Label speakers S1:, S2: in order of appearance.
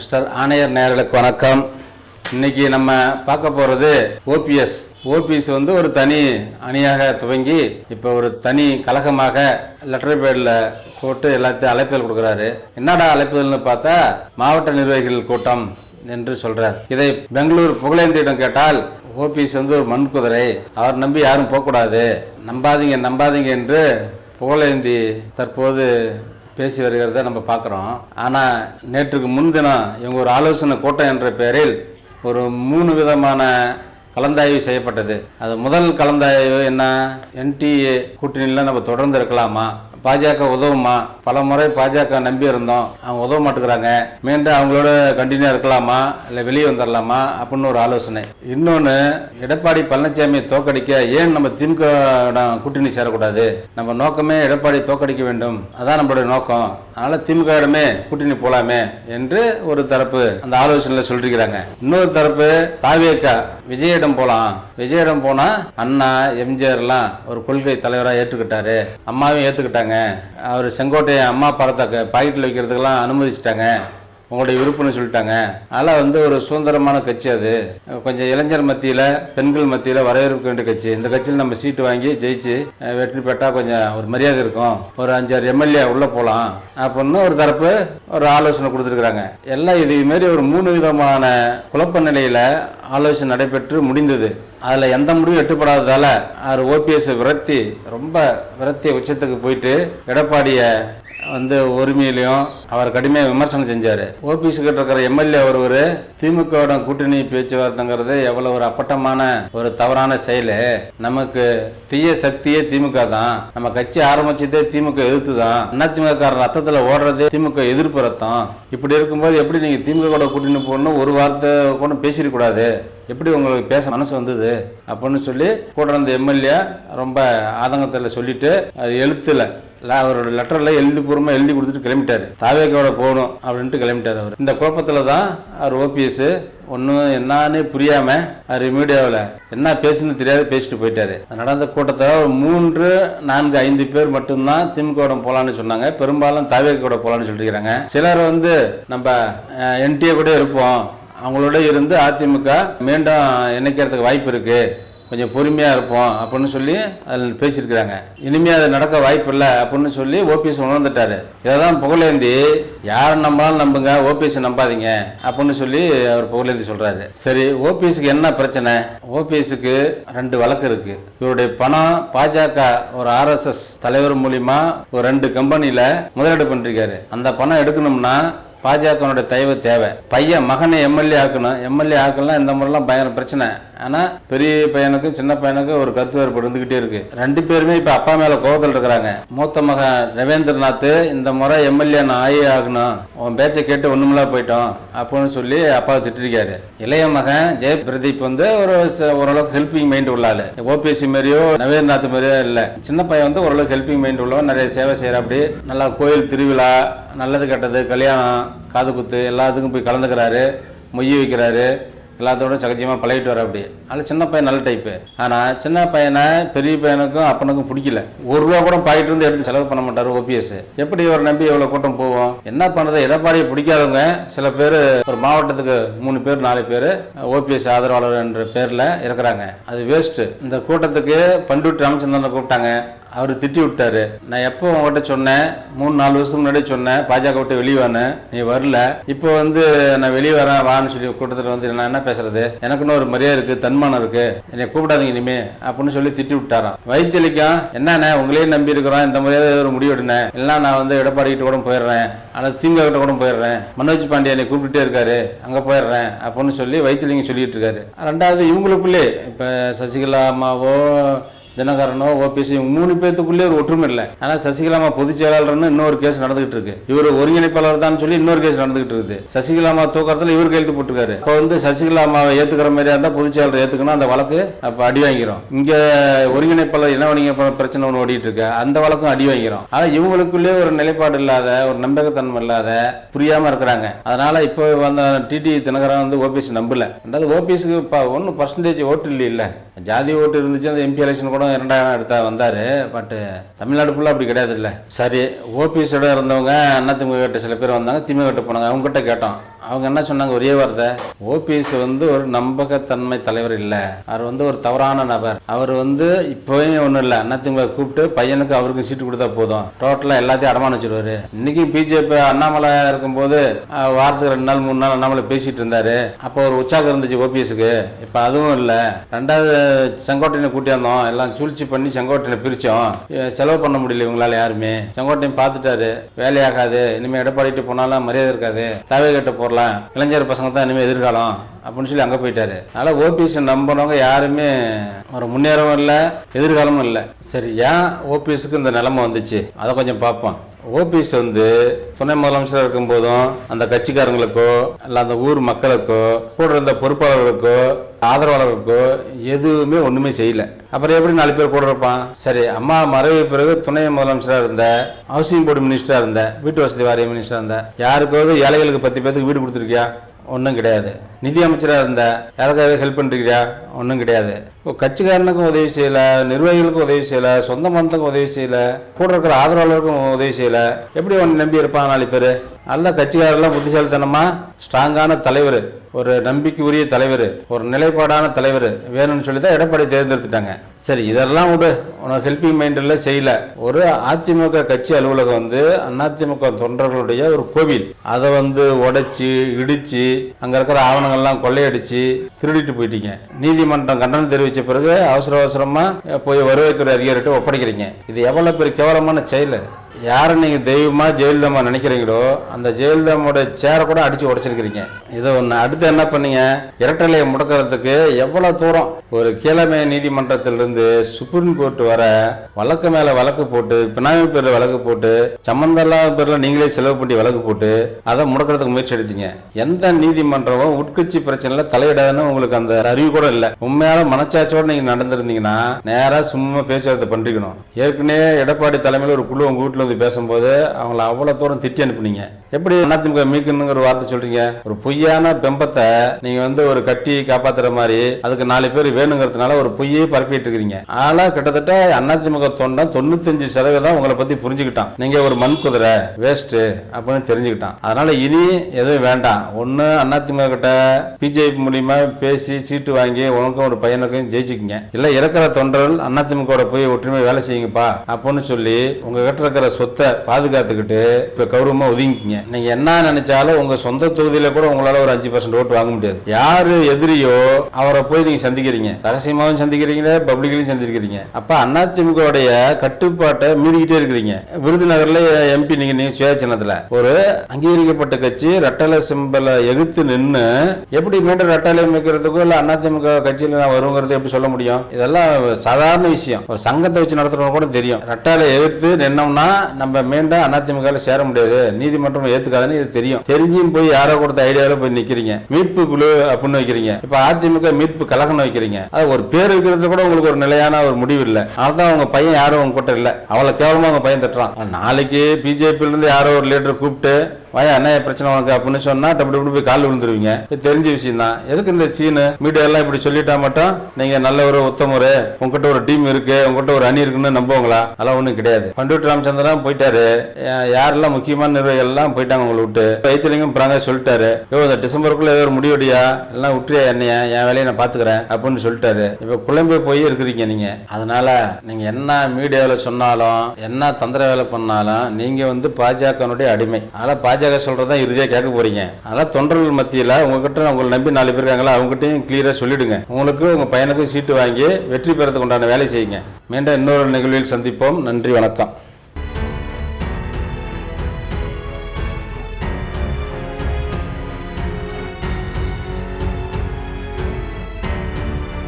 S1: Mister ஆணையர் நேர்களுக்கு வணக்கம். இன்னைக்கு நம்ம பார்க்க போகிறது ஓபிஎஸ். ஓபிஎஸ் வந்து ஒரு தனி அணியாக துவங்கி இப்போ ஒரு தனி கழகமாக லெட்டர் பேடில் போட்டு எல்லாத்தையும் அழைப்புகள் கொடுக்குறாரு. என்னடா அழைப்புகள்னு பார்த்தா மாவட்ட நிர்வாகிகள் கூட்டம் என்று சொல்றார். இதை பெங்களூர் புகழேந்தியிடம் கேட்டால் ஓபிஎஸ் வந்து ஒரு மண் குதிரை. அவர் நம்பி யாரும் போகக்கூடாது. நம்பாதீங்க நம்பாதீங்க என்று புகழேந்தி தற்போது பேசி வருகிறத நம்ம பார்க்குறோம். ஆனால் நேற்றுக்கு முன்தினம் இவங்க ஒரு ஆலோசனை கூட்டம் என்ற பெயரில் ஒரு மூணு விதமான கலந்தாய்வு செய்யப்பட்டது. அது முதல் கலந்தாய்வு என்ன? என்டிஏ கூட்டணியில் நம்ம தொடர்ந்து இருக்கலாமா பாஜக உதவுமா? பல முறை பாஜக நம்பி இருந்தோம். அவங்க உதவ மாட்டேங்கிறாங்க. மீண்டும் அவங்களோட கண்டினியூ இருக்கலாமா? இல்லை வெளியே வந்துடலாமா அப்படின்னு ஒரு ஆலோசனை. இன்னொன்று எடப்பாடி பழனிசாமியை தோக்கடிக்க ஏன் நம்ம திமுக கூட்டணி சேரக்கூடாது? நம்ம நோக்கமே எடப்பாடி தோக்கடிக்க வேண்டும். அதான் நம்மளுடைய நோக்கம். அதனால திமுகவிடமே கூட்டணி போலாமே என்று ஒரு தரப்பு அந்த ஆலோசனையில் சொல்லிருக்கிறாங்க. இன்னொரு தரப்பு தாவேக்கா விஜயிடம் போலாம். விஜயிடம் போனா அண்ணா எம்ஜிஆர்லாம் ஒரு கொள்கை தலைவராக ஏற்றுக்கிட்டாரு. அம்மாவையும் ஏற்றுக்கிட்டாங்க அவர் செங்கோட்டையை அம்மா படத்தை பாக்கெட்டில் வைக்கிறதுக்கெல்லாம் அனுமதிச்சிட்டாங்க. உங்களுடைய விருப்பம்னு சொல்லிட்டாங்க. அதனால் வந்து ஒரு சுதந்திரமான கட்சி அது. கொஞ்சம் இளைஞர் மத்தியில் பெண்கள் மத்தியில் வரவேற்க வேண்டிய கட்சி. இந்த கட்சியில் நம்ம சீட்டு வாங்கி ஜெயிச்சு வெற்றி பெற்றால் கொஞ்சம் ஒரு மரியாதை இருக்கும். ஒரு அஞ்சாறு எம்எல்ஏ உள்ளே போகலாம் அப்படின்னு ஒரு தரப்பு ஒரு ஆலோசனை கொடுத்துருக்குறாங்க. எல்லாம் இது மாரி ஒரு மூணு விதமான குழப்ப நிலையில் ஆலோசனை நடைபெற்று முடிந்தது. அதில் எந்த முடிவும் எட்டுப்படாததால் அவர் ஓபிஎஸ் விரத்தி ரொம்ப விரத்திய உச்சத்துக்கு போயிட்டு எடப்பாடியை வந்து உரிமையிலையும் அவர் கடுமையாக விமர்சனம் செஞ்சார். ஓபிஎஸ் கிட்ட இருக்கிற எம்எல்ஏ ஒருவர் திமுகவோட கூட்டணி பேச்சுவார்த்தைங்கிறது எவ்வளோ ஒரு அப்பட்டமான ஒரு தவறான செயல். நமக்கு தீய சக்தியே திமுக தான். நம்ம கட்சி ஆரம்பிச்சதே திமுக எதிர்த்து தான். அதிமுக ரத்தத்தில் ஓடுறதே திமுக எதிர்ப்பு ரத்தம். இப்படி இருக்கும்போது எப்படி நீங்கள் திமுக கூட கூட்டணி போடணும் ஒரு வார்த்தை கூட பேசிடக்கூடாது எப்படி உங்களுக்கு பேச மனசு வந்தது? அப்படின்னு சொல்லி கூட இருந்த எம்எல்ஏ ரொம்ப ஆதங்கத்தில் சொல்லிட்டு அது எழுத்துல இல்ல, லெட்டரில் எழுதிபூர்வமாக எழுதி கொடுத்துட்டு கிளம்பிட்டாரு. தாவேக்கோட போகணும் அப்படின்ட்டு கிளம்பிட்டார் அவர். இந்த குழப்பத்தில் தான் அவர் ஓபிஎஸ் ஒன்றும் என்னான்னு புரியாமல் அவர் மீடியாவில் என்ன பேசுன்னு தெரியாது பேசிட்டு போயிட்டாரு. நடந்த கூட்டத்தில் மூன்று நான்கு ஐந்து பேர் மட்டும்தான் திமுக போகலான்னு சொன்னாங்க. பெரும்பாலும் தாவேக்கோட போகலான்னு சொல்லியிருக்கிறாங்க சிலர் வந்து நம்ம என்டிஏ கூட இருப்போம். அவங்களோட இருந்து அதிமுக மீண்டும் இணைக்கிறதுக்கு வாய்ப்பு இருக்கு. கொஞ்சம் பொறுமையாக இருப்போம் அப்படின்னு சொல்லி அதில் பேசியிருக்கிறாங்க. இனிமேல் அது நடக்க வாய்ப்பு இல்லை அப்படின்னு சொல்லி ஓபிஎஸ் உணர்ந்துட்டாரு. இதை தான் புகழேந்தி யார் நம்பாலும் நம்புங்க ஓபிஎஸ் நம்பாதீங்க அப்படின்னு சொல்லி அவர் புகழேந்தி சொல்கிறாரு சரி ஓபிஎஸ்க்கு என்ன பிரச்சனை? ஓபிஎஸ்க்கு ரெண்டு வழக்கு இருக்கு. இவருடைய பணம் பாஜக ஒரு ஆர்எஸ்எஸ் தலைவர் மூலியமா ஒரு ரெண்டு கம்பெனியில் முதலீடு பண்ணிருக்காரு. அந்த பணம் எடுக்கணும்னா பாஜகனுடைய தயவு தேவை. பையன் மகனை எம்எல்ஏ ஆக்கணும். எம்எல்ஏ ஆக்கலாம் இந்த முறைலாம் பயங்கர பிரச்சனை. ஆனால் பெரிய பையனுக்கும் சின்ன பையனுக்கும் ஒரு கருத்து வேறுபாடு இருந்துகிட்டே இருக்கு. ரெண்டு பேருமே இப்போ அப்பா மேலே கோபத்தில் இருக்கிறாங்க. மூத்த மகன் ரவீந்திரநாத் இந்த முறை எம்எல்ஏ நான் ஆயே ஆகணும். உன் பேச்சை கேட்டு ஒண்ணுமில்லா போயிட்டோம் அப்படின்னு சொல்லி அப்பாவை திட்டிருக்காரு. இளைய மகன் ஜெய பிரதீப் வந்து ஒரு ச- ஓரளவுக்கு ஹெல்பிங் மைண்ட் உள்ள ஓபிஎஸ்சி மாதிரியோ நவீன்நாத் மாதிரியோ இல்லை. சின்ன பையன் வந்து ஓரளவுக்கு ஹெல்பிங் மைண்ட் உள்ளவன். நிறைய சேவை செய்கிற அப்படி. நல்லா கோயில் திருவிழா நல்லது கெட்டது கல்யாணம் காது குத்து எல்லாத்துக்கும் போய் கலந்துக்கிறாரு மொய் வைக்கிறாரு எல்லாத்தோட சகஜமாக பழகிட்டு வர அப்படி அதில் சின்ன பையன் நல்ல டைப்பு ஆனால் சின்ன பையனை பெரிய பையனுக்கும் அப்பனுக்கும் பிடிக்கல. ஒரு ரூபா கூட பாக்கெட் இருந்து எடுத்து செலவு பண்ண மாட்டார் ஓபிஎஸ் எப்படி இவர் நம்பி எவ்வளோ கூட்டம் போவோம்? என்ன பண்ணுறது எடப்பாடியை பிடிக்காதவங்க சில பேர் ஒரு மாவட்டத்துக்கு மூணு பேர் நாலு பேர் ஓபிஎஸ் ஆதரவாளர் என்ற பேரில் இருக்கிறாங்க. அது வேஸ்ட்டு இந்த கூட்டத்துக்கு பண்ருட்டி ராமச்சந்திரனை கூப்பிட்டாங்க. அவர் திட்டி விட்டாரு. நான் எப்போ உங்ககிட்ட சொன்னேன்? மூணு நாலு வருஷத்துக்கு முன்னாடி சொன்னேன். பாஜக விட்டு வெளியே வான்னு நீ வரல. இப்போ வந்து நான் வெளியே வரேன் வான்னு சொல்லி கூட்டத்தில் வந்து நான் என்ன பேசுறது? எனக்குன்னு ஒரு மரியாதை இருக்கு தன்மானம் இருக்கு. என்னை கூப்பிடாதீங்க இனிமே அப்படின்னு சொல்லி திட்டி விட்டாராம். வைத்தியலிக்கம் என்னண்ணே உங்களே நம்பி இருக்கிறோம். இந்த மரியாதை ஒரு முடிவு எடுனே. நான் வந்து எடப்பாடி கிட்ட கூட போயிடுறேன். அல்லது திமுக கிட்ட கூட போயிடுறேன். மனோஜ் பாண்டியா என்னை கூப்பிட்டுட்டே இருக்காரு. அங்கே போயிடுறேன் அப்படின்னு சொல்லி வைத்தியலிங்கம் சொல்லிட்டு இருக்காரு. ரெண்டாவது இவங்களுக்குள்ளே இப்போ சசிகலா அம்மாவோ தினகரனோ ஓபிஎஸ் இவங்க மூணு பேத்துக்குள்ளே ஒரு ஒற்றுமை இல்லை. ஆனால் சசிகலாமா பொதுச் செயலாளர்னு இன்னொரு கேஸ் நடந்துகிட்டு இருக்கு. இவர் ஒருங்கிணைப்பாளர் தான் சொல்லி இன்னொரு கேஸ் நடந்துகிட்டு இருக்குது. சசிகலாமா தூக்கத்தில் இவர் கையெழுத்து போட்டுருக்காரு. இப்போ வந்து சசிகலாமாவை ஏத்துக்கிற மாதிரியா இருந்தால் பொதுச் செயலாளர் ஏத்துக்கணும் அந்த வழக்கு அப்போ அடி வாங்கிரும். இங்க ஒருங்கிணைப்பாளர் என்ன வணிக பிரச்சனை ஒன்று ஓடிட்டு இருக்கு? அந்த வழக்கும் அடி வாங்கிரும். ஆனால் இவங்களுக்குள்ளே ஒரு நிலைப்பாடு இல்லாத ஒரு நம்பகத்தன்மை இல்லாத புரியாம இருக்கிறாங்க. அதனால இப்போ வந்த டிடி தினகரன் வந்து ஓபிஎஸ் நம்பல. ரெண்டாவது ஓபிஎஸ்க்கு இப்போ ஒன்றும் பர்சன்டேஜ் ஓட்டு இல்லை இல்லை. ஜாதி ஓட்டு இருந்துச்சு அந்த எம்பி எலெக்ஷன் கூட இரண்டாயிரம் எடுத்தா வந்தார் பட்டு தமிழ்நாடு ஃபுல்லாக அப்படி கிடையாது இல்லை சரி ஓபிஎஸோட இருந்தவங்க அண்ணா திமுக கிட்ட சில பேர் வந்தாங்க திமுக கிட்ட போனாங்க அவங்ககிட்ட கேட்டோம். அவங்க என்ன சொன்னாங்க ஒரே வார்த்தை? ஓபிஎஸ் வந்து ஒரு நம்பகத்தன்மை தலைவர் இல்லை. அவர் வந்து ஒரு தவறான நபர். அவர் வந்து இப்போவே ஒன்றும் இல்லை. அண்ணாத்திமுக கூப்பிட்டு பையனுக்கு அவருக்கு சீட்டு கொடுத்தா போதும். டோட்டலாக எல்லாத்தையும் அடமான வச்சிருவாரு இன்னைக்கு பிஜேபி அண்ணாமலை இருக்கும்போது வாரத்துக்கு ரெண்டு நாள் மூணு நாள் அண்ணாமலை பேசிட்டு இருந்தாரு. அப்போ ஒரு உற்சாகம் இருந்துச்சு ஓபிஎஸ்க்கு. இப்போ அதுவும் இல்லை. ரெண்டாவது செங்கோட்டையனை கூட்டியிருந்தோம் எல்லாம் சூழ்ச்சி பண்ணி செங்கோட்டையனை பிரித்தோம் செலவு பண்ண முடியல இவங்களால யாருமே. செங்கோட்டையன் பார்த்துட்டாரு. வேலையாகாது. இனிமேல் எடப்பாடிட்டு போனாலும் மரியாதை இருக்காது. தேவை கட்ட போடலாம். இளைஞர் பசங்க தான் இனிமேல் எதிர்காலம் அப்படின்னு சொல்லி அங்கே போயிட்டாரு. அதனால் ஓபிஎஸ் நம்பினவங்க யாருமே ஒரு முன்னேறவும் இல்லை எதிர்காலமும் இல்லை. சரி ஏன் ஓபிஎஸ்க்கு இந்த நிலைமை வந்துச்சு? அதை கொஞ்சம் பார்ப்போம். ஓபிஎஸ் வந்து துணை முதலமைச்சராக இருக்கும்போதும் அந்த கட்சிக்காரங்களுக்கோ இல்லை அந்த ஊர் மக்களுக்கோ கூட இருந்த பொறுப்பாளர்களுக்கோ ஆதரவாளர்களுக்கோ எதுவுமே ஒன்றுமே செய்யல. அப்புறம் எப்படி நாலு பேர் கூட இருப்பான்? சரி அம்மா மறைவு பிறகு துணை முதலமைச்சராக இருந்த ஹவுசிங் போர்டு மினிஸ்டராக இருந்த வீட்டு வசதி வாரிய மினிஸ்டராக இருந்த யாருக்காவது ஏழைகளுக்கு பத்து பேருக்கு வீடு கொடுத்துருக்கியா? ஒன்றும் கிடையாது. நிதி அமைச்சராக இருந்தா யாருக்காவது ஹெல்ப் பண்ணுறியா ஒன்றும் கிடையாது. இப்போ கட்சிக்காரனுக்கும் உதவி செய்யலை நிர்வாகிகளுக்கும் உதவி செய்யலை சொந்த மந்தத்துக்கும் உதவி செய்யலை கூட இருக்கிற ஆதரவாளருக்கும் உதவி செய்யலை. எப்படி ஒன்று நம்பி இருப்பான் நாலு பேர்? நல்ல கட்சிக்காரெல்லாம் புத்திசாலித்தனமாக ஸ்ட்ராங்கான தலைவர். ஒரு நம்பிக்கைக்குரிய தலைவர் ஒரு நிலைப்பாடான தலைவர் வேணும்னு சொல்லி தான் எடப்பாடி தேர்ந்தெடுத்துட்டாங்க. சரி இதெல்லாம் விடு. உனக்கு ஹெல்பிங் மைண்டில் செய்யல. ஒரு அதிமுக கட்சி அலுவலகம் வந்து அதிமுக தொண்டர்களுடைய ஒரு கோவில். அதை வந்து உடைச்சி இடிச்சு அங்கே இருக்கிற ஆவணங்கள்லாம் கொள்ளையடிச்சு திருடிட்டு போயிட்டீங்க. நீதிமன்றம் கண்டனம் தெரிவித்த பிறகு அவசர அவசரமாக போய் வருவாய்த்துறை அதிகாரிகிட்ட ஒப்படைக்கிறீங்க. இது எவ்வளோ பெரிய கேவலமான செயல். யாரை நீங்கள் தெய்வமாக ஜெயலலிதம்மா நினைக்கிறீங்களோ அந்த ஜெயலலிதாவோட சேரை கூட அடிச்சு உடைச்சிருக்கிறீங்க. இதை ஒன்று அடுத்து என்ன பண்ணீங்க? இரட்டலையை முடக்கிறதுக்கு எவ்வளோ தூரம்? ஒரு கீழமை நீதிமன்றத்திலிருந்து சுப்ரீம் கோர்ட் வர வழக்கு மேலே வழக்கு போட்டு பினாமி பேரில் வழக்கு போட்டு சம்பந்தம் பேரில் நீங்களே செலவு பண்ணி வழக்கு போட்டு அதை முடக்கிறதுக்கு முயற்சி எடுத்தீங்க. எந்த நீதிமன்றமும் உட்கட்சி பிரச்சனைல தலையிடாதுன்னு உங்களுக்கு அந்த அறிவு கூட இல்லை. உண்மையான மனச்சாட்சியோடு நீங்கள் நடந்திருந்தீங்கன்னா நேராக சும்மா பேச்சுவார்த்தை பண்ணிருக்கணும். ஏற்கனவே எடப்பாடி தலைமையில் ஒரு குழு உங்கள் வீட்டில் வந்து பேசும்போது அவங்கள அவ்வளவு தூரம் திட்டி அனுப்புனீங்க. எப்படி அதிமுக மீட்கணுங்கிற வார்த்தை சொல்றீங்க? ஒரு பொய்யான பெம்பத்தை நீங்க வந்து ஒரு கட்டி காப்பாத்துற மாதிரி அதுக்கு நாலு பேர் வேணுங்கிறதுனால ஒரு பொய்யே பரப்பிட்டு இருக்கிறீங்க. ஆனா கிட்டத்தட்ட அதிமுக தொண்டன் தொண்ணூத்தஞ்சு சதவீதம் உங்களை பத்தி புரிஞ்சுக்கிட்டான். நீங்க ஒரு மண் குதிரை வேஸ்ட் அப்படின்னு தெரிஞ்சுக்கிட்டான். அதனால இனி எதுவும் வேண்டாம். ஒண்ணு அதிமுக கிட்ட பிஜேபி மூலியமா பேசி சீட்டு வாங்கி உனக்கும் ஒரு பையனுக்கும் ஜெயிச்சுக்கீங்க. இல்ல இருக்கிற தொண்டர்கள் அதிமுக போய் ஒற்றுமை வேலை செய்யுங்கப்பா அப்படின்னு சொல்லி உங்ககிட்ட இருக்கிற சொத்தை பாதுகாத்துக்கிட்டு இப்ப கௌரவமா ஒதுங்கிக்கிங்க. நீங்க என்ன நினைச்சாலும் உங்க சொந்த தொகுதியில கூட உங்களால ஒரு அஞ்சு பர்சன்ட் ஓட்டு வாங்க முடியாது. யாரு எதிரியோ அவரை போய் நீங்க சந்திக்கிறீங்க. ரகசியமாவும் சந்திக்கிறீங்க பப்ளிக்லையும் சந்திக்கிறீங்க. அப்ப அதிமுக உடைய கட்டுப்பாட்டை மீறிக்கிட்டே இருக்கிறீங்க. விருதுநகர்ல எம்பி நீங்க நீங்க சுய ஒரு அங்கீகரிக்கப்பட்ட கட்சி ரெட்டலை சிம்பலை எதிர்த்து நின்று எப்படி மீண்டும் ரெட்டலை அமைக்கிறதுக்கோ இல்ல அதிமுக கட்சியில நான் வருங்கிறது எப்படி சொல்ல முடியும்? இதெல்லாம் சாதாரண விஷயம். ஒரு சங்கத்தை வச்சு நடத்துறவங்க கூட தெரியும். ரெட்டாலை எதிர்த்து நின்னோம்னா நம்ம மீண்டும் அதிமுக சேர முடியாது. நீதிமன்றம் ஏத்துக்காதுன்னு இது தெரியும். தெரிஞ்சும் போய் யாரோ கொடுத்த ஐடியாவில போய் நிக்கிறீங்க. மீட்பு குழு அப்படின்னு வைக்கிறீங்க. இப்ப அதிமுக மீட்பு கழகம்னு வைக்கிறீங்க. அது ஒரு பேர் வைக்கிறது கூட உங்களுக்கு ஒரு நிலையான ஒரு முடிவு இல்லை. அதான் அவங்க பையன் யாரும் உங்க கூட்டம் இல்லை. அவ்வளவு கேவலமா அவங்க பையன் தட்டுறான். நாளைக்கு பிஜேபியில இருந்து யாரோ ஒரு லீடர் கூப்பிட்டு வாயா என்ன பிரச்சனை உனக்கு அப்படின்னு சொன்னா டப்பு டப்பு போய் கால் விழுந்துருவீங்க. இது தெரிஞ்ச விஷயம் தான் எதுக்கு இந்த சீனு மீடியா எல்லாம் இப்படி சொல்லிட்டா மட்டும் நீங்க நல்ல ஒரு உத்தமரு உங்ககிட்ட ஒரு டீம் இருக்கு உங்ககிட்ட ஒரு அணி இருக்குன்னு நம்புவாங்களா? அதெல்லாம் ஒண்ணும் கிடையாது. பண்டிட் ராமச்சந்திரன் போயிட்டாரு. யாரெல்லாம் முக்கியமான நிர்வாகிகள் எல்லாம் போயிட்டாங்க உங்களை விட்டு? வைத்தியலிங்கம் பிராங்க சொல்லிட்டாரு. இப்போ இந்த டிசம்பருக்குள்ள ஏதோ ஒரு முடிவடியா எல்லாம் விட்டுறியா என்னைய? என் வேலையை நான் பாத்துக்கிறேன் அப்படின்னு சொல்லிட்டாரு. இப்ப குழம்பு போய் இருக்கிறீங்க நீங்க. அதனால நீங்க என்ன மீடியாவில் சொன்னாலும் என்ன தந்திர வேலை பண்ணாலும் நீங்க வந்து பாஜகனுடைய அடிமை. அதனால பாஜக சொல்றதா இறுதியா கேட்க போறீங்க. அதனால தொண்டர்கள் மத்தியில உங்ககிட்ட உங்களை நம்பி நாலு பேர் இருக்காங்களா அவங்ககிட்டயும் கிளியரா சொல்லிடுங்க. உங்களுக்கு உங்க பையனுக்கும் சீட்டு வாங்கி வெற்றி பெறதுக்கு உண்டான வேலை செய்யுங்க. மீண்டும் இன்னொரு நிகழ்வில் சந்திப்போம். நன்றி வணக்கம்.